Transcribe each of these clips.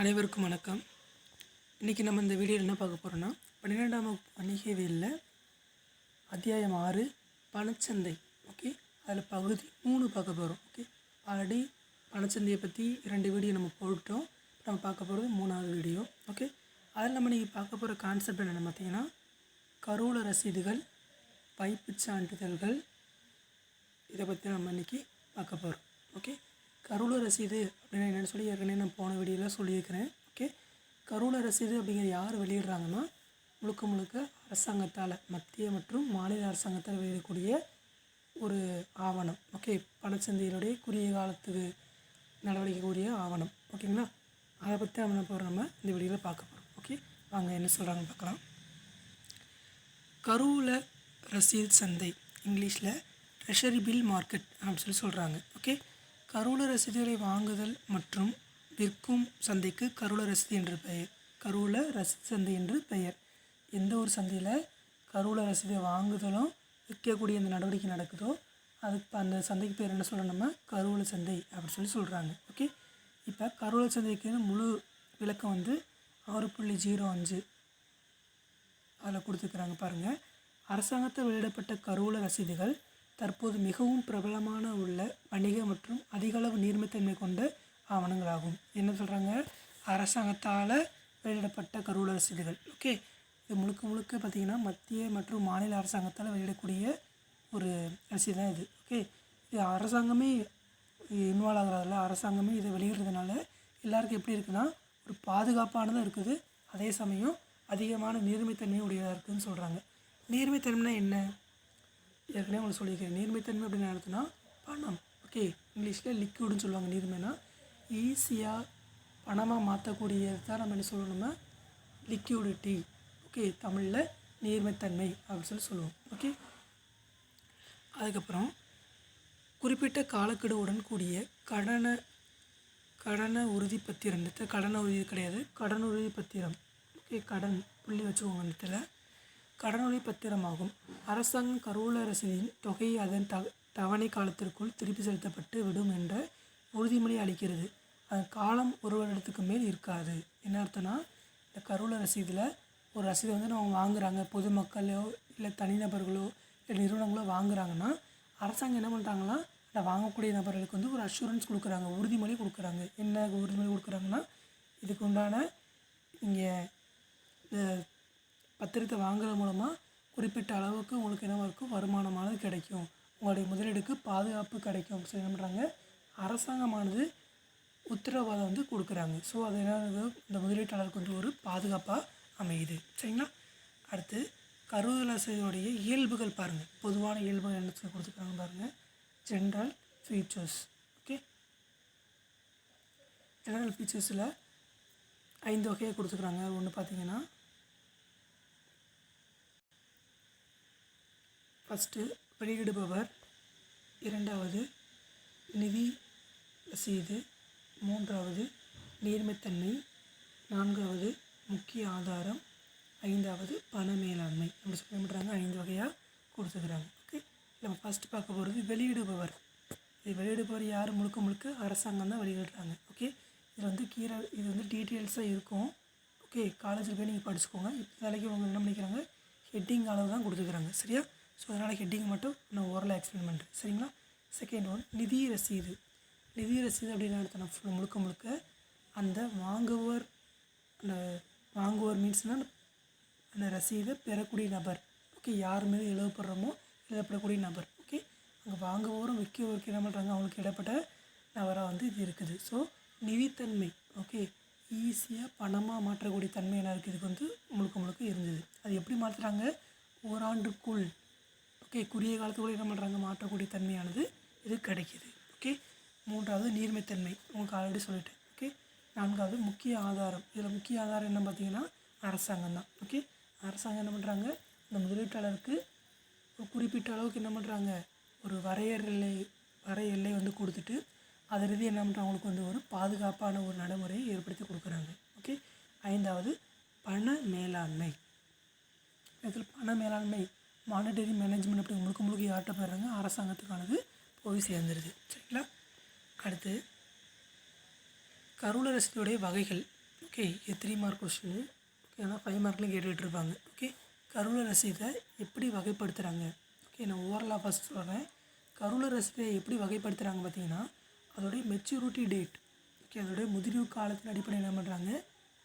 அனைவருக்கும் வணக்கம். இன்றைக்கி நம்ம இந்த வீடியோவில் என்ன பார்க்க போகிறோன்னா பன்னிரெண்டாம் வகுப்பு வணிகவியலில் அத்தியாயம் ஆறு பணச்சந்தை. ஓகே? அதில் பகுதி மூணு பார்க்க போகிறோம் ஓகே? ஆல்ரெடி பணச்சந்தையை பற்றி ரெண்டு வீடியோ நம்ம போட்டோம் நம்ம பார்க்க போகிறது மூணாவது வீடியோ. ஓகே? அதில் நம்ம இன்றைக்கி பார்க்க போகிற கான்செப்ட் என்னென்னு பார்த்தீங்கன்னா கருவூல ரசீதுகள் பைப்பு சான்றிதழ்கள் இதை பற்றி நம்ம இன்றைக்கி பார்க்க போகிறோம் ஓகே? கருள ரசீது அப்படின்னு என்னென்னு சொல்லி ஏற்கனவே நான் போன வீடியோவில் சொல்லியிருக்கிறேன். ஓகே? கருள ரசீது அப்படிங்கிற யார் வெளியிடுறாங்கன்னா முழுக்க முழுக்க அரசாங்கத்தால் மத்திய மற்றும் மாநில அரசாங்கத்தால் வெளியிடக்கூடிய ஒரு ஆவணம். ஓகே? பணச்சந்தையினுடைய குறுகிய காலத்துக்கு நடவடிக்கைக்கூடிய ஆவணம். ஓகேங்களா? அதை பற்றி நம்ம போகிற நம்ம இந்த வீடியோவில் பார்க்க போகிறோம் ஓகே? வாங்க என்ன சொல்கிறாங்கன்னு பார்க்கலாம். கருவூல ரசீல் சந்தை இங்கிலீஷில் ட்ரெஷரி பில் மார்க்கெட் அப்படின்னு சொல்லி சொல்கிறாங்க ஓகே? கருவூல ரசீதுகளை வாங்குதல் மற்றும் விற்கும் சந்தைக்கு கருவூல ரசீது என்று பெயர். கருவூல ரசீது சந்தை என்று பெயர். எந்த ஒரு சந்தையில் கருவூல ரசீதை வாங்குதலும் விற்கக்கூடிய அந்த நடவடிக்கை நடக்குதோ அதுக்கு அந்த சந்தைக்கு பேர் என்ன சொல்லணும்னா நம்ம? கருவூல சந்தை அப்படின்னு சொல்லி சொல்கிறாங்க ஓகே? இப்போ கருவூல சந்தைக்கு முழு விளக்கம் வந்து ஆறு புள்ளி ஜீரோ அஞ்சு அதில் கொடுத்துக்கிறாங்க பாருங்கள் அரசாங்கத்தில் வெளியிடப்பட்ட கருவூல ரசீதுகள் தற்போது மிகவும் பிரபலமான உள்ள வணிக மற்றும் அதிகளவு நீர்மைத்தன்மை கொண்ட ஆவணங்களாகும். என்ன சொல்கிறாங்க அரசாங்கத்தால் வெளியிடப்பட்ட கருவூல ரசீதுகள். ஓகே இது முழுக்க முழுக்க பார்த்திங்கன்னா மத்திய மற்றும் மாநில அரசாங்கத்தால் வெளியிடக்கூடிய ஒரு ரசீது தான் இது. ஓகே இது அரசாங்கமே இன்வால்வ் ஆகிறதில்ல. அரசாங்கமே இதை வெளியிடுறதுனால எல்லாருக்கும் எப்படி இருக்குன்னா ஒரு பாதுகாப்பானதாக இருக்குது. அதே சமயம் அதிகமான நீர்மைத்தன்மை உடையதாக இருக்குதுன்னு சொல்கிறாங்க நீர்மைத்தன்மைனா என்ன? ஏற்கனவே உங்களுக்கு சொல்லியிருக்கேன். நீர்மைத்தன்மை அப்படின்னு அர்த்தம்னா பணம். ஓகே இங்கிலீஷில் லிக்விடுன்னு சொல்லுவாங்க. நீர்மைனா ஈஸியாக பணமாக மாற்றக்கூடியது தான் நம்ம என்ன சொல்லணும்னா லிக்யூடிட்டி ஓகே தமிழில் நீர்மைத்தன்மை அப்படின்னு சொல்லி சொல்லுவோம். ஓகே அதுக்கப்புறம் குறிப்பிட்ட காலக்கெடுவுடன் கூடிய கடனை கடன உறுதி பத்திரம் இந்த இடத்துல கடன உறுதி கிடையாது. கடன் உறுதி பத்திரம் ஓகே கடன் புள்ளி வச்சுக்கோங்க இந்த இடத்துல. கடனுறை பத்திரமாகும். அரசாங்கம் கருவூல ரசீதின் தொகையை அதன் த தவணை காலத்திற்குள் திருப்பி செலுத்தப்பட்டு விடும் என்ற உறுதிமொழி அளிக்கிறது. அது காலம் ஒரு வருடத்துக்கு மேல் இருக்காது. என்ன அர்த்தம்னா இந்த கருவூல ரசீதில் ஒரு ரசீதை வந்து நம்ம வாங்குறாங்க. பொதுமக்களோ இல்லை தனிநபர்களோ இல்லை நிறுவனங்களோ வாங்குறாங்கன்னா அரசாங்கம் என்ன பண்ணுறாங்கன்னா அதை வாங்கக்கூடிய நபர்களுக்கு வந்து ஒரு அஷூரன்ஸ் கொடுக்குறாங்க. உறுதிமொழி கொடுக்குறாங்க. என்ன உறுதிமொழி கொடுக்குறாங்கன்னா இதுக்கு உண்டான இங்கே பத்திரத்தை வாங்குறது மூலமாக குறிப்பிட்ட அளவுக்கு உங்களுக்கு என்ன இருக்கும்? வருமானமானது கிடைக்கும். உங்களுடைய முதலீடுக்கு பாதுகாப்பு கிடைக்கும். சரி என்ன பண்ணுறாங்க அரசாங்கமானது உத்தரவாதம் வந்து கொடுக்குறாங்க. ஸோ அது என்ன இந்த முதலீட்டாளருக்கு வந்து ஒரு பாதுகாப்பாக அமையுது. சரிங்களா? அடுத்து கருவூலசையோடைய இயல்புகள் பாருங்கள் பொதுவான இயல்புகள் என்ன சொல்லி கொடுத்துருக்காங்க பாருங்கள் ஜென்ரல் ஃபீச்சர்ஸ் ஓகே ஜென்ரல் ஃபீச்சர்ஸில் ஐந்து வகையை கொடுத்துருக்குறாங்க ஒன்று பார்த்தீங்கன்னா ஃபஸ்ட்டு வெளியிடுபவர் இரண்டாவது நிதி ரசீது மூன்றாவது நீர்மைத்தன்மை நான்காவது முக்கிய ஆதாரம் ஐந்தாவது பண மேலாண்மை. அப்படி சொல்ல பண்ணுறாங்க ஐந்து வகையாக கொடுத்துக்கிறாங்க. ஓகே நம்ம ஃபஸ்ட்டு பார்க்க போகிறது வெளியிடுபவர். இது வெளியிடுபவர் யார்? முழுக்க முழுக்க அரசாங்கம் தான் வெளியிடுறாங்க. ஓகே இது வந்து கீரை இது வந்து டீட்டெயில்ஸாக இருக்கும். ஓகே காலேஜில் போய் நீங்கள் படிச்சுக்கோங்க. இப்போ வேலைக்கு அவங்க என்ன பண்ணிக்கிறாங்க ஹெட்டிங் அளவு தான் கொடுத்துக்கிறாங்க. சரியா? ஸோ அதனால் ஹெட்டிங் மட்டும் நான் ஓரலாக எக்ஸ்பிளைன் பண்ணுறேன் சரிங்களா? செகண்ட் ஒன் நிதி ரசீது. நிதி ரசீது அப்படின்னு அர்த்தம் ஃபுல் முழுக்க முழுக்க அந்த வாங்குவோர் அந்த வாங்குவோர் மீன்ஸ்னால் அந்த ரசீதை பெறக்கூடிய நபர். ஓகே யார் மீது எழுதப்படுறோமோ எழுதப்படக்கூடிய நபர். ஓகே அங்கே வாங்குவோரும் விற்கவோருக்கு என்ன பண்ணுறாங்க அவங்களுக்கு இடப்பட்ட நபராக வந்து இது இருக்குது. ஸோ நிதித்தன்மை. ஓகே ஈஸியாக பணமாக மாற்றக்கூடிய தன்மை என்ன இருக்குது? இதுக்கு வந்து முழுக்க முழுக்க இருந்தது. அது எப்படி மாற்றுறாங்க ஓராண்டுக்குள். ஓகே குறுகிய காலத்துக்குள்ளே என்ன பண்ணுறாங்க மாற்றக்கூடிய தன்மையானது இது கிடைக்கிது. ஓகே மூன்றாவது நீர்மைத்தன்மை. உங்களுக்கு ஆல்ரெடி சொல்லிட்டேன். ஓகே நான்காவது முக்கிய ஆதாரம். இதில் முக்கிய ஆதாரம் என்ன பார்த்தீங்கன்னா அரசாங்கம் தான். ஓகே அரசாங்கம் என்ன பண்ணுறாங்க இந்த முதலீட்டாளருக்கு ஒரு குறிப்பிட்ட அளவுக்கு என்ன பண்ணுறாங்க ஒரு வரையறை வரை எல்லை வந்து கொடுத்துட்டு அதை ரீதி என்ன பண்ணுறாங்க அவங்களுக்கு வந்து ஒரு பாதுகாப்பான ஒரு நடைமுறையை ஏற்படுத்தி கொடுக்குறாங்க. ஓகே ஐந்தாவது பண மேலாண்மை. இதில் பண மேலாண்மை மானிட்டரி மேனேஜ்மெண்ட் அப்படி முழுக்க முழுக்க யார்கிட்ட போயிடுறாங்க? அரசாங்கத்துக்கானது போய் சேர்ந்துருது. சரிங்களா? அடுத்து கருவூல ரசத்துடைய வகைகள். ஓகே இது த்ரீ மார்க் கொஸ்டின் ஓகே ஆனால் ஃபைவ் மார்க்லையும் கேட்டுகிட்டு இருப்பாங்க. ஓகே கருவூல ரசீதை எப்படி வகைப்படுத்துகிறாங்க ஓகே நான் ஓவரலாக ஃபஸ்ட் சொல்கிறேன் கருவூல ரசீதை எப்படி வகைப்படுத்துகிறாங்க பார்த்தீங்கன்னா அதோடைய மெச்சூரிட்டி டேட் ஓகே அதோடைய முதிர்வு காலத்தின் அடிப்படையில் என்ன பண்ணுறாங்க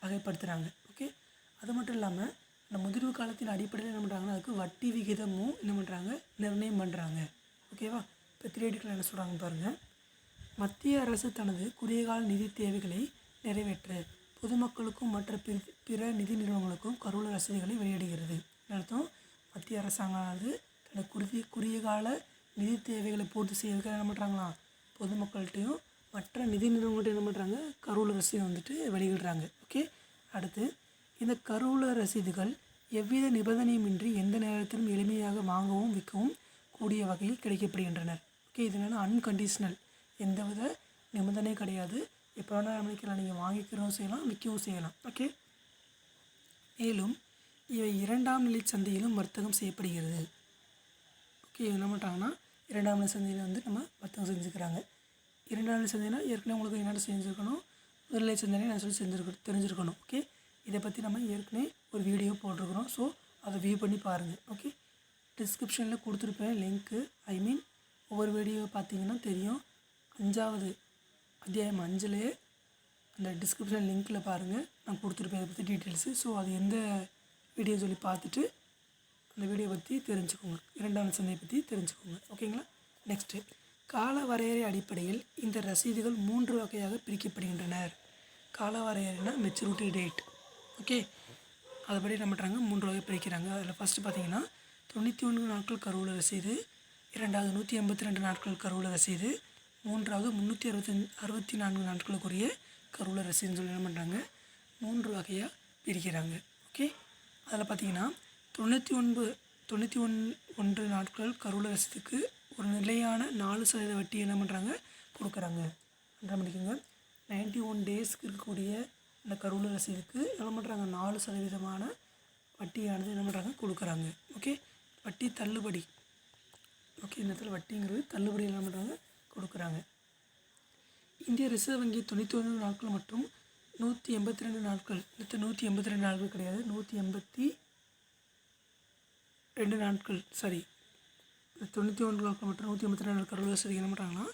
வகைப்படுத்துகிறாங்க ஓகே அது மட்டும் இல்லாமல் அந்த முதிர்வு காலத்தின் அடிப்படையில் என்ன பண்ணுறாங்கன்னா அதுக்கு வட்டி விகிதமும் என்ன பண்ணுறாங்க நிர்ணயம் பண்ணுறாங்க ஓகேவா இப்போ திரேடிக்கில் என்ன சொல்கிறாங்க பாருங்கள் மத்திய அரசு தனது குறுகிய கால நிதி தேவைகளை நிறைவேற்ற. பொதுமக்களுக்கும் மற்ற பிற பிற நிதி நிறுவனங்களுக்கும் கருவூல ரசீதுகளை வெளியிடுகிறது. அர்த்தம்? மத்திய அரசாங்கமானது தனது குறுகிய குறுகிய கால நிதி தேவைகளை பூர்த்தி செய்வதற்கு என்ன பண்ணுறாங்களாம் பொதுமக்கள்கிட்டையும் மற்ற நிதி நிறுவனங்கள்ட்ட என்ன பண்ணுறாங்க கருவூல ரசீது வந்துட்டு வெளியிடுறாங்க. ஓகே அடுத்து இந்த கருவூல ரசீதுகள் எவ்வித நிபந்தனையுமின்றி எந்த நேரத்திலும் எளிமையாக வாங்கவும் விற்கவும் கூடிய வகையில் கிடைக்கப்படுகின்றனர் ஓகே இது என்னென்னா அன்கண்டிஷ்னல் எந்தவித நிபந்தனையும் கிடையாது. எப்போ வேணால் நம்மளுக்கு நீங்கள் வாங்கிக்கிறவும் செய்யலாம் விற்கவும் செய்யலாம். ஓகே மேலும் இவை இரண்டாம் நிலை சந்தையிலும் வர்த்தகம் செய்யப்படுகிறது. ஓகே என்ன பண்ணுறாங்கன்னா இரண்டாம் நிலை சந்தையில் வந்து நம்ம வர்த்தகம் செஞ்சுக்கிறாங்க. இரண்டாம் நிலை சந்தைனா ஏற்கனவே உங்களுக்கு என்னென்ன செஞ்சுருக்கணும்? முதல்நிலை சந்தையில நான் சொல்லி செஞ்சுருக்க தெரிஞ்சிருக்கணும். ஓகே இதை பற்றி நம்ம ஏற்கனவே ஒரு வீடியோ போட்டிருக்கிறோம். ஸோ அதை வியூ பண்ணி பாருங்கள் ஓகே டிஸ்கிரிப்ஷனில் கொடுத்துருப்பேன் லிங்க்கு ஐ மீன் ஒவ்வொரு வீடியோ பார்த்தீங்கன்னா தெரியும். அஞ்சாவது அத்தியாயம் அஞ்சுலேயே அந்த டிஸ்கிரிப்ஷன் லிங்க்கில் பாருங்கள் நான் கொடுத்துருப்பேன் இதை பற்றி டீட்டெயில்ஸு ஸோ அது எந்த வீடியோ சொல்லி பார்த்துட்டு அந்த வீடியோ பற்றி தெரிஞ்சுக்கோங்க. இரண்டாம் சந்தையை பற்றி தெரிஞ்சுக்கோங்க. ஓகேங்களா நெக்ஸ்ட்டு கால வரையறை அடிப்படையில் இந்த ரசீதுகள் மூன்று வகையாக பிரிக்கப்படுகின்றனர் கால வரையறைனா மெச்சூரிட்டி டேட் ஓகே. அதுபடி என்ன பண்ணுறாங்க மூன்று வகை பிரிக்கிறாங்க. அதில் ஃபஸ்ட்டு பார்த்தீங்கன்னா தொண்ணூற்றி ஒன்று நாட்கள் கருவில் ரசீது இரண்டாவது நூற்றி எண்பத்தி ரெண்டு நாட்கள் கருவில் ரசீது மூன்றாவது முந்நூற்றி அறுபத்தஞ்சு அறுபத்தி நான்கு நாட்களுக்குரிய கருவில் ரசீதுன்னு சொல்லி என்ன பண்ணுறாங்க மூன்று வகையாக பிரிக்கிறாங்க. ஓகே. அதில் பார்த்தீங்கன்னா தொண்ணூற்றி ஒன்பது தொண்ணூற்றி ஒன் ஒன்று நாட்கள் கருவில் ரசத்துக்கு ஒரு நிலையான நாலு சதவீத வட்டி என்ன பண்ணுறாங்க கொடுக்குறாங்க. என்ன பண்ணிக்கோங்க நைன்ட்டி ஒன் டேஸ்க்கு இருக்கக்கூடிய இந்த கருவூல ரசீதுக்கு என்ன பண்ணுறாங்க நாலு சதவீதமான வட்டியானது என்ன பண்ணுறாங்க கொடுக்குறாங்க. ஓகே வட்டி தள்ளுபடி. ஓகே இந்த இடத்துல வட்டிங்கிறது தள்ளுபடி என்ன பண்ணுறாங்க கொடுக்குறாங்க. இந்திய ரிசர்வ் வங்கி தொண்ணூற்றி ஒன்று நாட்கள் மற்றும் நூற்றி எண்பத்தி ரெண்டு நாட்கள். இந்த நூற்றி எண்பத்தி ரெண்டு நாட்கள் கிடையாது. நூற்றி எண்பத்தி ரெண்டு நாட்கள். சரி தொண்ணூற்றி ஒன்று நாட்கள் மற்றும் நூற்றி எண்பத்தி ரெண்டு நாட்கள் வசதி என்ன பண்ணுறாங்கன்னா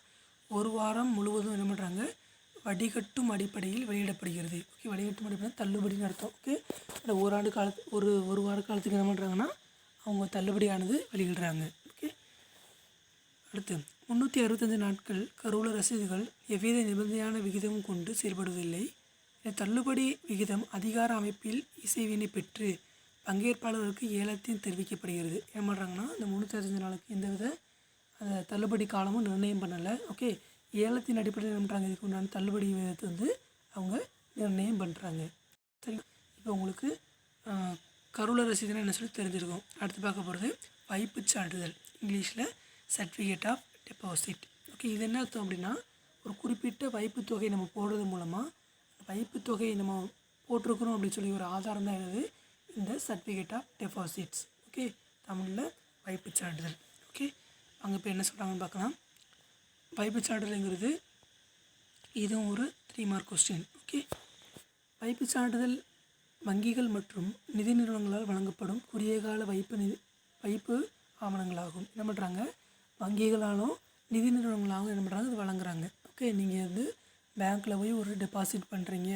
ஒரு வாரம் முழுவதும் என்ன பண்ணுறாங்க வடிகட்டும் அடிப்படையில் வெளியிடப்படுகிறது. ஓகே வடிகட்டும் அடிப்படையில் தள்ளுபடின்னு அர்த்தம். ஓகே அந்த ஓராண்டு காலத்து ஒரு ஒரு வார காலத்துக்கு என்ன பண்ணுறாங்கன்னா அவங்க தள்ளுபடியானது வெளியிடுறாங்க. ஓகே அடுத்து முந்நூற்றி அறுபத்தஞ்சு நாட்கள் கருவூல ரசீதுகள் எவ்வித நிபந்தனையான விகிதமும் கொண்டு செயல்படுவதில்லை. இந்த தள்ளுபடி விகிதம் அதிகார அமைப்பில் இசைவினை பெற்று பங்கேற்பாளர்களுக்கு ஏலத்தையும் தெரிவிக்கப்படுகிறது. என்ன பண்ணுறாங்கன்னா இந்த முந்நூற்றி அறுபத்தஞ்சு நாளுக்கு எந்தவித வித தள்ளுபடி காலமும் நிர்ணயம் பண்ணலை. ஓகே ஏலத்தின் அடிப்படையில் என்ன பண்ணுறாங்க இதுக்கு உண்டான தள்ளுபடி விகிதத்தை வந்து அவங்க நிர்ணயம் பண்ணுறாங்க சரிங்களா? இப்போ உங்களுக்கு கருள ரசீதுன்னு என்ன சொல்லி தெரிஞ்சிருக்கும்? அடுத்து பார்க்க போகிறது வைப்புச் சான்றிதழ் இங்கிலீஷில் சர்டிஃபிகேட் ஆஃப் டெபாசிட் ஓகே இது என்ன அர்த்தம் அப்படின்னா ஒரு குறிப்பிட்ட வைப்பு தொகை நம்ம போடுறது மூலமாக வைப்பு தொகை நம்ம போட்டிருக்கிறோம் அப்படின்னு சொல்லி ஒரு ஆதாரம் தான் என்னது இந்த சர்டிஃபிகேட் ஆஃப் டெபாசிட்ஸ் ஓகே தமிழில் வைப்புச் சான்றிதழ். ஓகே அங்கே இப்போ என்ன சொல்கிறாங்கன்னு பார்க்கலாம். பைப்பு சான்றிதழ்ங்கிறது இதுவும் ஒரு த்ரீ மார்க் கொஸ்டின் ஓகே வைப்பு சான்றிதழ் வங்கிகள் மற்றும் நிதி நிறுவனங்களால் வழங்கப்படும் குறுகிய கால வைப்பு நிதி வைப்பு ஆவணங்களாகும். என்ன பண்ணுறாங்க வங்கிகளாலும் நிதி நிறுவனங்களாகவும் என்ன பண்ணுறாங்க இது வழங்குறாங்க. ஓகே நீங்கள் வந்து பேங்க்கில் போய் ஒரு டெபாசிட் பண்ணுறீங்க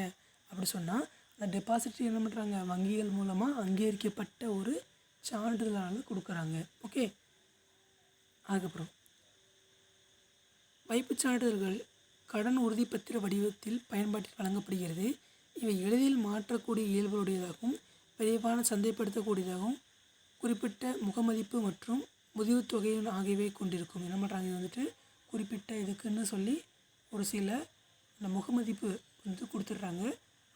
அப்படி சொன்னால் அந்த டெபாசிட் என்ன பண்ணுறாங்க வங்கிகள் மூலமாக அங்கீகரிக்கப்பட்ட ஒரு சான்றிதழானது கொடுக்குறாங்க. ஓகே அதுக்கப்புறம் வைப்புச் சான்றிதழ்கள் கடன் உறுதிப்பத்திர வடிவத்தில் பயன்பாட்டில் வழங்கப்படுகிறது. இவை எளிதில் மாற்றக்கூடிய இயல்புடையதாகவும் விரைவான சந்தைப்படுத்தக்கூடியதாகவும் குறிப்பிட்ட முகமதிப்பு மற்றும் முதிவு தொகை ஆகியவை கொண்டிருக்கும். என்ன பண்ணுறாங்க இது வந்துட்டு குறிப்பிட்ட இதுக்குன்னு சொல்லி ஒரு சில அந்த முகமதிப்பு வந்து கொடுத்துட்றாங்க.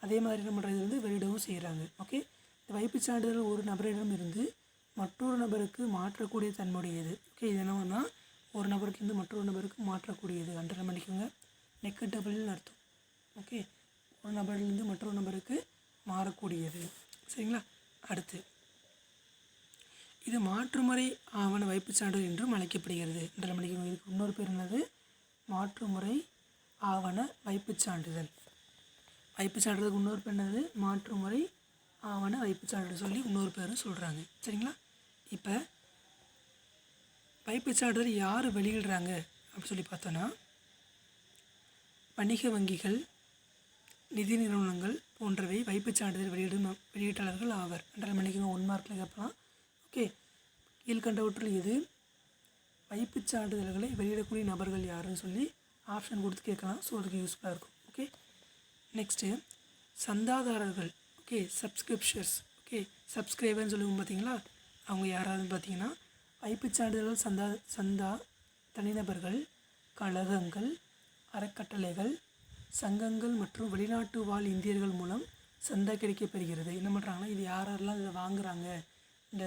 அதே மாதிரி என்ன பண்ணுறது வந்து வெளியிடவும் செய்கிறாங்க ஓகே? இந்த வைப்புச் சான்றிதழ் ஒரு நபரிடம் இருந்து மற்றொரு நபருக்கு மாற்றக்கூடிய தன்மையுடையது. ஓகே? இது என்னவென்னா ஒரு நபருக்கிருந்து மற்றொரு நபருக்கு மாற்றக்கூடியது. அண்டர் பண்ணிக்கோங்க நெக்கட்டபிள்னு அர்த்தம். ஓகே ஒரு நபர்லேருந்து மற்றொரு நபருக்கு மாறக்கூடியது. சரிங்களா? அடுத்து. இது மாற்றுமுறை ஆவண வைப்புச் சான்றிதழ் என்றும் அழைக்கப்படுகிறது. அண்டர் பண்ணிக்கோங்க இதுக்கு இன்னொரு பேர் என்னது? மாற்றுமுறை ஆவண வைப்புச் சான்றிதழ். வைப்பு சான்றிதழுக்கு இன்னொரு பேர் என்னது? மாற்று முறை ஆவண வைப்பு சான்றிதழ் சொல்லி இன்னொரு பேரும் சொல்கிறாங்க சரிங்களா? இப்போ வைப்பு யார் வெளியிடுறாங்க? அப்படின்னு சொல்லி பார்த்தோன்னா வணிக வங்கிகள் நிதி நிறுவனங்கள் போன்றவை வைப்புச் சான்றிதழ் வெளியிடும் வெளியீட்டாளர்கள் ஆவர். ரெண்டரை மணிக்கு ஒன் மார்க்கில் கேட்கலாம். ஓகே. கீழ்கண்டவற்றில் இது வைப்புச் சான்றிதழ்களை வெளியிடக்கூடிய நபர்கள் யாருன்னு சொல்லி ஆப்ஷன் கொடுத்து கேட்கலாம். ஸோ அதுக்கு யூஸ்ஃபுல்லாக இருக்கும். ஓகே. நெக்ஸ்ட்டு சந்தாதாரர்கள். ஓகே சப்ஸ்கிரிப்ஷர்ஸ் ஓகே சப்ஸ்கிரைபர்னு சொல்லுவோம் பார்த்தீங்களா? அவங்க யாராவதுன்னு பார்த்தீங்கன்னா வைப்புச் சான்றிதழ்கள் சந்தா சந்தா தனிநபர்கள் கழகங்கள் அறக்கட்டளைகள் சங்கங்கள் மற்றும் வெளிநாட்டு வாழ் இந்தியர்கள் மூலம் சந்தா கிடைக்கப்பெறுகிறது. என்ன பண்ணுறாங்கன்னா இது யாரெல்லாம் இதை வாங்குகிறாங்க இந்த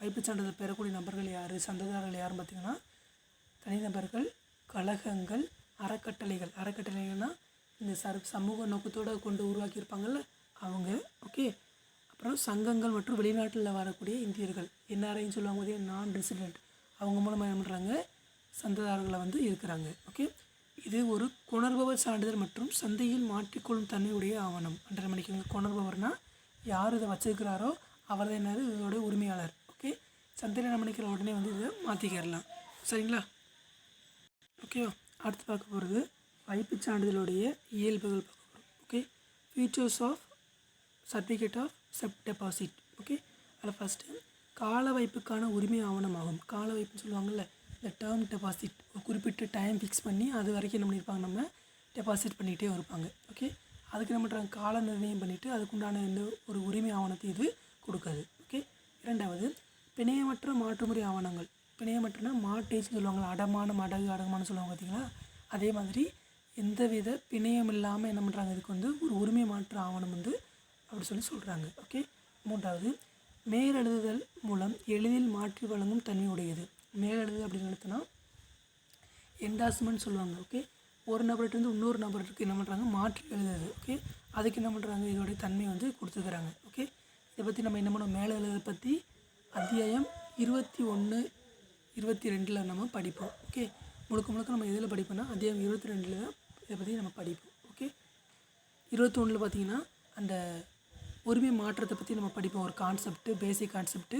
வைப்புச் சான்றிதழ் பெறக்கூடிய நபர்கள் யார்? சந்ததாரர்கள் யாருன்னு பார்த்திங்கன்னா தனிநபர்கள் கழகங்கள் அறக்கட்டளைகள். அறக்கட்டளைகள்னால் இந்த சர் சமூக நோக்கத்தோடு கொண்டு உருவாக்கியிருப்பாங்கள்ல அவங்க. ஓகே? அப்புறம் சங்கங்கள் மற்றும் வெளிநாட்டில் வரக்கூடிய இந்தியர்கள் என்ஆர்ஐன்னு சொல்லுவாங்க போதே நான் ரெசிடென்ட் அவங்க மூலமாக என்ன பண்ணுறாங்க சந்ததாரர்களை வந்து இருக்கிறாங்க. ஓகே இது ஒரு கொணர்பவர் சான்றிதழ் மற்றும் சந்தையில் மாற்றிக்கொள்ளும் தன்மையுடைய ஆவணம். அன்றரை மணிக்கு கொணர்பவர்னா யார் இதை வச்சிருக்கிறாரோ அவர் தான் என்னது? இதோட உரிமையாளர். ஓகே சந்தையில் என்ன பண்ணிக்கிற உடனே வந்து இதை மாற்றிக்கிறலாம் சரிங்களா? ஓகேவா அடுத்து பார்க்க போகிறது வைப்புச் சான்றிதழுடைய இயல்புகள் பார்க்க போகிறோம் okay features of certificate of chef deposit okay அதில் ஃபஸ்ட்டு கால வைப்புக்கான உரிமை ஆவணமாகும். கால வைப்புன்னு சொல்லுவாங்கள்ல இந்த டேர்ம் டெபாசிட் ஒரு குறிப்பிட்ட டைம் ஃபிக்ஸ் பண்ணி அது வரைக்கும் என்ன பண்ணியிருப்பாங்க நம்ம டெபாசிட் பண்ணிகிட்டே இருப்பாங்க ஓகே அதுக்கு என்ன பண்ணுறாங்க கால நிர்ணயம் பண்ணிவிட்டு அதுக்குண்டான இந்த ஒரு உரிமை ஆவணத்தை இது கொடுக்காது ஓகே இரண்டாவது பிணையமற்ற மாற்றுமுறை ஆவணங்கள். பிணையமற்றனா மாட்டேஜ்னு சொல்லுவாங்களா அடமானம் அடகு அடகுமானு சொல்லுவாங்க பார்த்தீங்களா அதே மாதிரி எந்தவித பிணையம் இல்லாமல் என்ன பண்ணுறாங்க இதுக்கு வந்து ஒரு உரிமை மாற்று ஆவணம் வந்து அப்படி சொல்லி சொல்கிறாங்க ஓகே மூன்றாவது மேலெழுதுதல் மூலம் எளிதில் மாற்றி வழங்கும் தன்மை உடையது மேலெழுது அப்படின்னு எடுத்தோன்னா என்டாஸ்மெண்ட் சொல்லுவாங்க. ஓகே ஒரு நபர்கிட்டருந்து இன்னொரு நபருக்கு என்ன பண்ணுறாங்க மாற்றி எழுதுது ஓகே அதுக்கு என்ன பண்ணுறாங்க இதோடைய தன்மை வந்து கொடுத்துக்கிறாங்க. ஓகே இதை பற்றி நம்ம என்ன பண்ணோம்? மேலே எழுதுறதை பற்றி அத்தியாயம் இருபத்தி ஒன்று இருபத்தி ரெண்டில் நம்ம படிப்போம். ஓகே முழுக்க முழுக்க நம்ம எதில் படிப்போம்னா அத்தியாயம் இருபத்தி ரெண்டில் தான் இதை பற்றி நம்ம படிப்போம். ஓகே இருபத்தி ஒன்றில் பார்த்தீங்கன்னா அந்த உரிமை மாற்றத்தை பற்றி நம்ம படிப்போம். ஒரு கான்செப்ட்டு பேசிக் கான்செப்ட்டு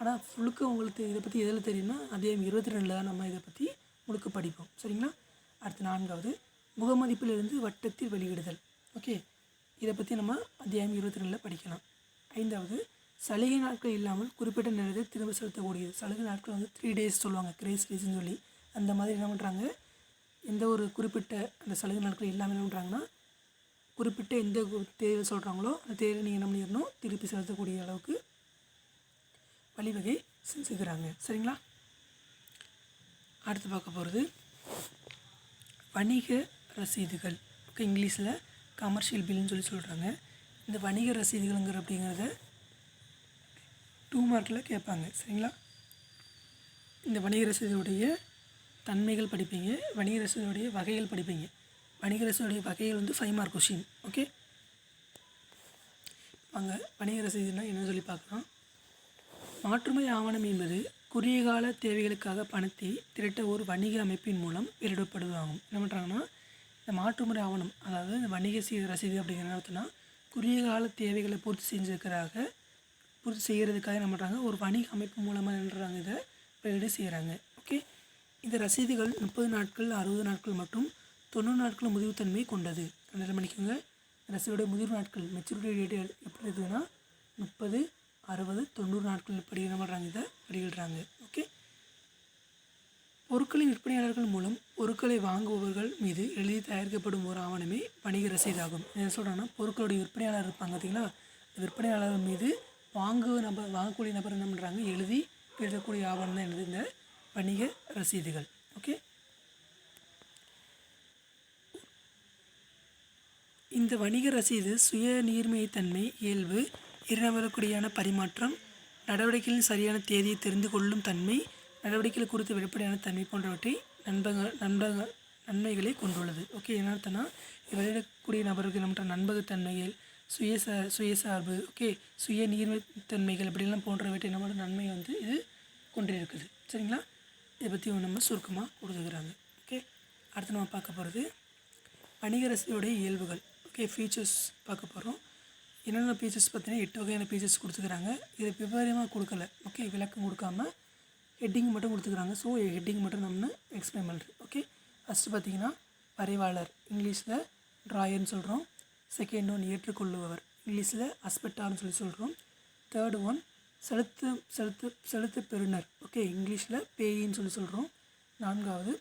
ஆனால் முழுக்க உங்களுக்கு இதை பற்றி எதில் தெரியும்னா அதே இருபத்தி ரெண்டில் தான் நம்ம இதை பற்றி முழுக்க படிப்போம். சரிங்களா? அடுத்து நான்காவது. முகமதிப்பிலிருந்து வட்டத்தில் வெளியிடுதல். ஓகே? இதை பற்றி நம்ம அத்தியாயம் இருபத்தி ரெண்டில் படிக்கலாம். ஐந்தாவது. சலுகை நாட்கள் இல்லாமல் குறிப்பிட்ட நேரத்தை திரும்ப செலுத்தக்கூடியது. சலுகை நாட்கள் வந்து த்ரீ டேஸ் சொல்லுவாங்க. கிரேஸ் டேஸ்ன்னு சொல்லி. அந்த மாதிரி என்ன பண்ணுறாங்க எந்த ஒரு குறிப்பிட்ட அந்த சலுகை நாட்கள் இல்லாமல் என்ன பண்ணுறாங்கன்னா குறிப்பிட்ட எந்த தேதி சொல்கிறாங்களோ அந்த தேதியில் நீங்கள் என்ன பண்ணிடணும்? திருப்பி செலுத்தக்கூடிய அளவுக்கு வழிவகை செஞ்சுக்கிறாங்க. சரிங்களா? அடுத்து பார்க்க போகிறது வணிக ரசீதுகள். ஓகே இங்கிலீஷில் கமர்ஷியல் பில்லுன்னு சொல்லி சொல்கிறாங்க இந்த வணிக ரசீதுகள்ங்கிற அப்படிங்கிறத டூ மார்க்கில் கேட்பாங்க. சரிங்களா? இந்த வணிக ரசீதுடைய தன்மைகள் படிப்பீங்க வணிக ரசீதுடைய வகைகள் படிப்பீங்க. வணிக ரசீதுடைய வகைகள் வந்து ஃபைவ் மார்க் கொஷின் ஓகே வாங்க வணிக ரசீதுனா என்ன சொல்லி பார்க்கலாம்? மாற்றுமை ஆவணம் என்பது குறுகிய கால தேவைகளுக்காக பணத்தை திரட்ட ஒரு வணிக அமைப்பின் மூலம் வெளியிடப்படுவதாகும். என்ன பண்ணுறாங்கன்னா இந்த மாற்றுமுறை ஆவணம் அதாவது இந்த வணிக சீ ரசீது அப்படிங்கிற நேரத்துனா குறுகிய கால தேவைகளை பூர்த்தி செஞ்சதுக்காக பூர்த்தி செய்கிறதுக்காக என்ன பண்ணுறாங்க ஒரு வணிக அமைப்பு மூலமாக நின்றாங்க இதை வெளியீடு செய்கிறாங்க ஓகே இந்த ரசீதுகள் முப்பது நாட்கள் அறுபது நாட்கள் மற்றும் தொண்ணூறு நாட்கள் முதிர்வுத்தன்மை கொண்டது. நல்லா மணிக்குங்க. ரசீதோட முதிர்வு நாட்கள் மெச்சூரிட்டி டேட் எப்படி இருக்குதுன்னா முப்பது அறுபது தொண்ணூறு நாட்கள் இப்படி பண்ணுறாங்க இதை? படிக்கிறாங்க ஓகே பொருட்களின் விற்பனையாளர்கள் மூலம் பொருட்களை வாங்குபவர்கள் மீது எழுதி தயாரிக்கப்படும் ஒரு ஆவணமே வணிக ரசீதாகும். என்ன சொல்கிறேன்னா பொருட்களுடைய விற்பனையாளர் இருப்பாங்க பார்த்தீங்களா? விற்பனையாளர்கள் விற்பனையாளர் மீது வாங்கு நபர் வாங்கக்கூடிய நபர் என்ன பண்ணுறாங்க எழுதி எழுதக்கூடிய ஆவணம் தான் என்னது இந்த வணிக ரசீதுகள். ஓகே இந்த வணிக ரசீது சுய நீர்மைத்தன்மை இயல்பு இருநபருக்குடியான பரிமாற்றம் நடவடிக்கைகளின் சரியான தேதியை தெரிந்து கொள்ளும் தன்மை நடவடிக்கைகள் குறித்த வெளிப்படையான தன்மை போன்றவற்றை நண்பக நண்பக நன்மைகளை கொண்டுள்ளது. ஓகே என்ன அர்த்தம்னா வெளியிடக்கூடிய நபருக்கு நம்ம நண்பகத்தன்மைகள் சுய சுயசார்பு ஓகே சுய நீர்மைத்தன்மைகள் இப்படிலாம் போன்றவற்றை நம்மளோட நன்மை வந்து இது கொண்டிருக்குது. சரிங்களா? இதை பற்றி நம்ம சுருக்கமாக கொடுத்துக்கிறாங்க ஓகே அடுத்து நம்ம பார்க்க போகிறது வணிக இயல்புகள். ஓகே ஃபீச்சர்ஸ் பார்க்க போகிறோம் என்னென்ன ஃபீச்சர்ஸ் பார்த்தீங்கன்னா எட்டு வகையான ஃபீச்சர்ஸ் கொடுத்துக்கிறாங்க. இது விவரமாக கொடுக்கல. ஓகே விளக்கம் கொடுக்காம ஹெட்டிங் மட்டும் கொடுத்துக்கிறாங்க. ஸோ ஹெட்டிங் மட்டும் நம்ம எக்ஸ்பிளைன் பண்ணுறேன் ஓகே ஃபஸ்ட்டு பார்த்தீங்கன்னா வரைவாளர். இங்கிலீஷில் ட்ராயர்னு சொல்கிறோம் செகண்ட் ஒன் ஏற்றுக்கொள்ளுபவர். இங்கிலீஷில் அஸ்பெக்டார்னு சொல்லி சொல்கிறோம் தேர்ட் ஒன் செலுத்து செலுத்து செலுத்து பெறுநர். ஓகே இங்கிலீஷில் பேயின்னு சொல்லி சொல்கிறோம் நான்காவது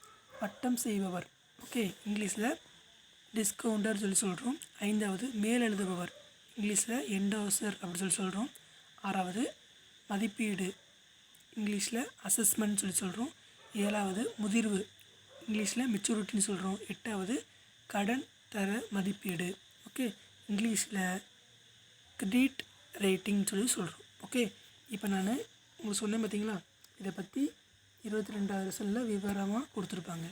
பட்டம் செய்பவர். ஓகே இங்கிலீஷில் டிஸ்கவுண்டர் சொல்லி சொல்கிறோம் ஐந்தாவது மேல் எழுதுபவர். இங்கிலீஷில் என்டோசர் அப்படின்னு சொல்லி சொல்கிறோம் ஆறாவது மதிப்பீடு. இங்கிலீஷில் அசஸ்மெண்ட் சொல்லி சொல்கிறோம் ஏழாவது முதிர்வு. இங்கிலீஷில் மெச்சூரிட்டின்னு சொல்கிறோம் எட்டாவது கடன் தர மதிப்பீடு. ஓகே? இங்கிலீஷில் கிரெடிட் ரேட்டிங் சொல்லி சொல்கிறோம் ஓகே? இப்போ நான் உங்களுக்கு சொன்னேன் பார்த்தீங்களா இதை பற்றி இருபத்தி ரெண்டாவது செல்லில் விவரமாக கொடுத்துருப்பாங்க.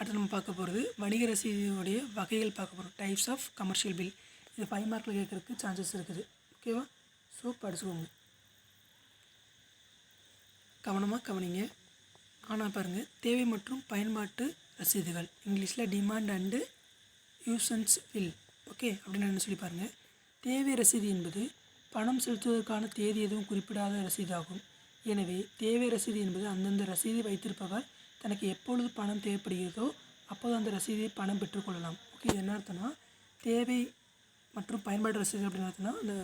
அடுத்து நம்ம பார்க்க போகிறது வணிக ரசீதியுடைய வகைகள் பார்க்க போகிறோம். டைப்ஸ் ஆஃப் கமர்ஷியல் பில் இது ஃபைவ் மார்க்கில் கேட்குறதுக்கு சான்சஸ் இருக்குது. ஓகேவா ஸோ படிச்சுக்கோங்க. கவனமாக கவனிங்க. ஆனால் பாருங்கள் தேவை மற்றும் பயன்பாட்டு ரசீதுகள். இங்கிலீஷில் demand and usance bill okay அப்படின்னு சொல்லி பாருங்கள் தேவை ரசீது என்பது பணம் செலுத்துவதற்கான தேதி எதுவும் குறிப்பிடாத ரசீதாகும். எனவே தேவை ரசீது என்பது அந்தந்த ரசீதை வைத்திருப்பவர் தனக்கு எப்பொழுது பணம் தேவைப்படுகிறதோ அப்போது அந்த ரசீதை பணம் பெற்றுக்கொள்ளலாம் ஓகே இது என்ன அர்த்தம்னா தேவை மற்றும் பயன்பாடு ரசீது அப்படின்னு அர்த்தம்னா அந்த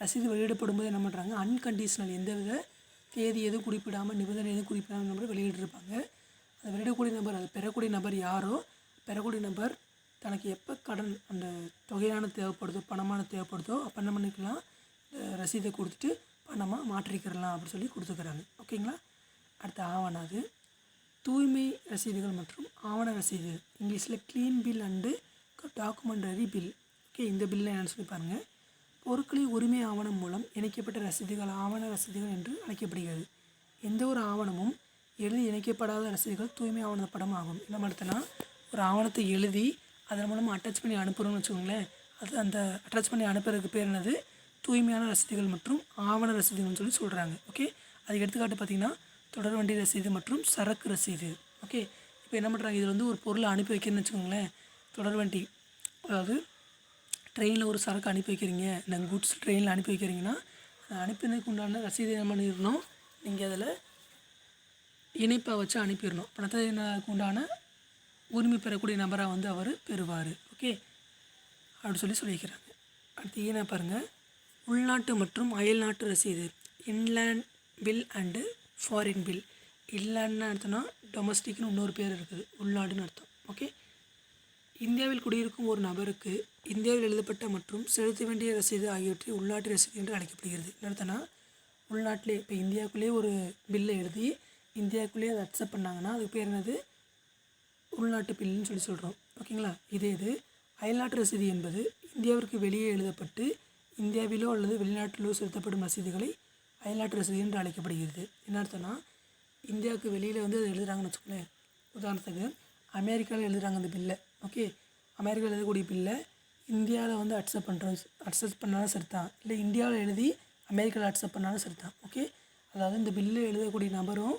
ரசீது வெளியிடப்படும் போது என்ன பண்ணுறாங்க அன்கண்டிஷனல் எந்தவித தேதி எதுவும் குறிப்பிடாமல் நிபந்தனை எதுவும் குறிப்பிடாமல் நபர் வெளியிட்டிருப்பாங்க. அந்த வெளியிடக்கூடிய நபர் அது பெறக்கூடிய நபர் யாரோ பெறக்கூடிய நபர் தனக்கு எப்போ கடன் அந்த தொகையான தேவைப்படுதோ பணமான தேவைப்படுதோ அப்போ என்ன பண்ணிக்கலாம்? இந்த ரசீதை கொடுத்துட்டு பணமாக மாற்றிக்கிறலாம் அப்படின்னு சொல்லி கொடுத்துக்கிறாங்க. ஓகேங்களா? அடுத்த ஆவணாது. அது தூய்மை ரசீதுகள் மற்றும் ஆவண ரசீது. இங்கிலீஷில் clean bill and documentary bill okay இந்த பில்லை என்னென்னு சொல்லி பாருங்கள் பொருட்களின் உரிமை ஆவணம் மூலம் இணைக்கப்பட்ட ரசீதுகள் ஆவண ரசீதுகள் என்று அழைக்கப்படுகிறது. எந்த ஒரு ஆவணமும் எழுதி இணைக்கப்படாத ரசீதுகள் தூய்மை ஆவணப்படம் ஆகும் என்ன நடத்தினா ஒரு ஆவணத்தை எழுதி அதன் மூலமாக அட்டாச் பண்ணி அனுப்புகிறோம்னு வச்சுக்கோங்களேன். அது அந்த அட்டாச் பண்ணி அனுப்புறதுக்கு பேர் என்னது? தூய்மையான ரசீதுகள் மற்றும் ஆவண ரசீதுகள்னு சொல்லி சொல்கிறாங்க ஓகே அதுக்கு எடுத்துக்காட்டு பார்த்திங்கன்னா தொடர் வண்டி ரசீது மற்றும் சரக்கு ரசீது. ஓகே இப்போ என்ன பண்ணுறாங்க இதில் வந்து ஒரு பொருளை அனுப்பி வைக்கிறேன்னு வச்சுக்கோங்களேன். தொடர் வண்டி. அதாவது ட்ரெயினில் ஒரு சரக்கு அனுப்பி வைக்கிறீங்க. இந்த குட்ஸ் ட்ரெயினில் அனுப்பி வைக்கிறீங்கன்னா அதை அனுப்பினதுக்கு உண்டான ரசீது என்ன பண்ணிடணும்? நீங்கள் அதில் இணைப்பை வச்சு அனுப்பிடணும். பணத்துக்கு உண்டான உரிமை பெறக்கூடிய நபராக வந்து அவர் பெறுவார். ஓகே அப்படின்னு சொல்லி சொல்லிக்கிறாங்க. அடுத்து ஏன்னா பாருங்கள் உள்நாட்டு மற்றும் அயல்நாட்டு ரசீது. Inland bill and foreign bill இல்லைன்னு அர்த்தம்னா டொமஸ்டிக்னு இன்னொரு பேர் இருக்குது உள்நாடுன்னு அர்த்தம். ஓகே இந்தியாவில் குடியிருக்கும் ஒரு நபருக்கு இந்தியாவில் எழுதப்பட்ட மற்றும் செலுத்த வேண்டிய ரசீது ஆகியவற்றை உள்நாட்டு ரசீது என்று அழைக்கப்படுகிறது. என்ன அர்த்தம்னா உள்நாட்டிலே இப்போ இந்தியாவுக்குள்ளேயே ஒரு பில்லை எழுதி இந்தியாவுக்குள்ளேயே அதை அக்செப்ட் பண்ணாங்கன்னா அதுக்கு பேர் என்னது? உள்நாட்டு பில்லுன்னு சொல்லி சொல்கிறோம் ஓகேங்களா இதே இது. அயல்நாட்டு ரசீது என்பது இந்தியாவிற்கு வெளியே எழுதப்பட்டு இந்தியாவிலோ அல்லது வெளிநாட்டிலோ செலுத்தப்படும் ரசீதுகளை அயல்நாட்டு ரசீது என்று அழைக்கப்படுகிறது. என்ன அர்த்தம்னா இந்தியாவுக்கு வெளியில் வந்து அதை எழுதுகிறாங்கன்னு வச்சுக்கோங்களேன். உதாரணத்துக்கு அமெரிக்காவில் எழுதுகிறாங்க அந்த பில்லை ஓகே அமெரிக்காவில் எழுதக்கூடிய பில்லை இந்தியாவில் வந்து அக்செப்ட் பண்ணுறோம் அக்செப்ட் பண்ணாலும் சரிதான். இல்லை இந்தியாவில் எழுதி அமெரிக்காவில் அக்செப்ட் பண்ணாலும் சரிதான். ஓகே அதாவது இந்த பில்லு எழுதக்கூடிய நபரும்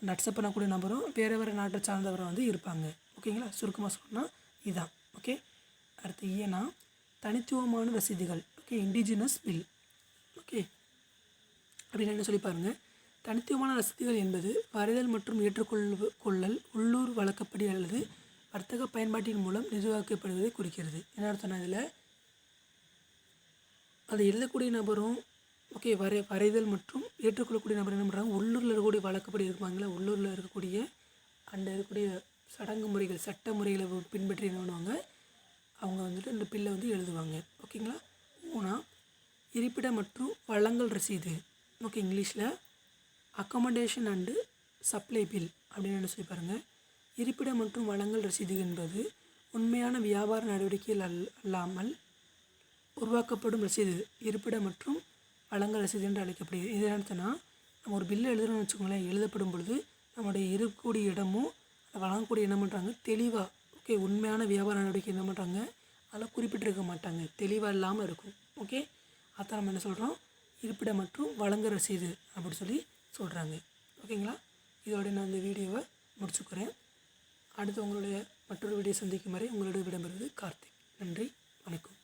அந்த அக்செப்ட் பண்ணக்கூடிய நபரும் வேறு வேறு நாட்டை சார்ந்தவரை வந்து இருப்பாங்க. ஓகேங்களா சுருக்கமாக சொன்னால் இதுதான் ஓகே அடுத்து ஏன்னா தனித்துவமான ரசீதுகள். ஓகே இண்டிஜினஸ் பில் அப்படின்னு என்ன சொல்லி பாருங்கள் தனித்துவமான ரசீதுகள் என்பது வரைதல் மற்றும் ஏற்றுக்கொள் கொள்ளல் உள்ளூர் வழக்கப்படி அல்லது வர்த்தக பயன்பாட்டின் மூலம் நிர்வகிக்கப்படுவதை குறிக்கிறது. என்ன அர்த்தம்னா இதில்? அதை எழுதக்கூடிய நபரும் ஓகே வரை வரைதல் மற்றும் ஏற்றுக்கொள்ளக்கூடிய நபர் என்ன பண்ணுறாங்க உள்ளூரில் இருக்கக்கூடிய வழக்கப்படி இருப்பாங்களே உள்ளூரில் இருக்கக்கூடிய அந்த இருக்கக்கூடிய சடங்கு முறைகள் சட்ட முறைகளை பின்பற்றி என்ன பண்ணுவாங்க? அவங்க வந்துட்டு இந்த பில்லை வந்து எழுதுவாங்க. ஓகேங்களா? மூணா இருப்பிட மற்றும் வழங்கல் ரசீது. ஓகே இங்கிலீஷில் அக்கமடேஷன் அண்டு சப்ளை பில் அப்படின்னு என்ன சொல்லி பாருங்கள் இருப்பிடம் மற்றும் வளங்கள் ரசீது என்பது உண்மையான வியாபார நடவடிக்கைகள் அல் அல்லாமல் உருவாக்கப்படும் ரசீது. இருப்பிடம் மற்றும் வழங்கல் ரசீது என்று அழைக்கப்படுகிறது. இது என்னன்னா நம்ம ஒரு பில்லு எழுதுறோம்னு வச்சுக்கோங்களேன். எழுதப்படும் பொழுது நம்முடைய இருக்கக்கூடிய இடமும் அதை வழங்கக்கூடிய என்ன பண்ணுறாங்க தெளிவாக ஓகே உண்மையான வியாபார நடவடிக்கை என்ன பண்ணுறாங்க அதெல்லாம் குறிப்பிட்டிருக்க மாட்டாங்க. தெளிவாக இல்லாமல் இருக்கும் ஓகே அதான் நம்ம என்ன சொல்கிறோம் இருப்பிட மற்றும் வழங்க ரசீது அப்படி சொல்லி சொல்கிறாங்க ஓகேங்களா? இதோட நான் இந்த வீடியோவை முடிச்சுக்கிறேன். அடுத்து உங்களுடைய மற்றொரு வீடியோ சந்திக்கும் வரை உங்களோட விடம்பெறுவது கார்த்திக். நன்றி வணக்கம்.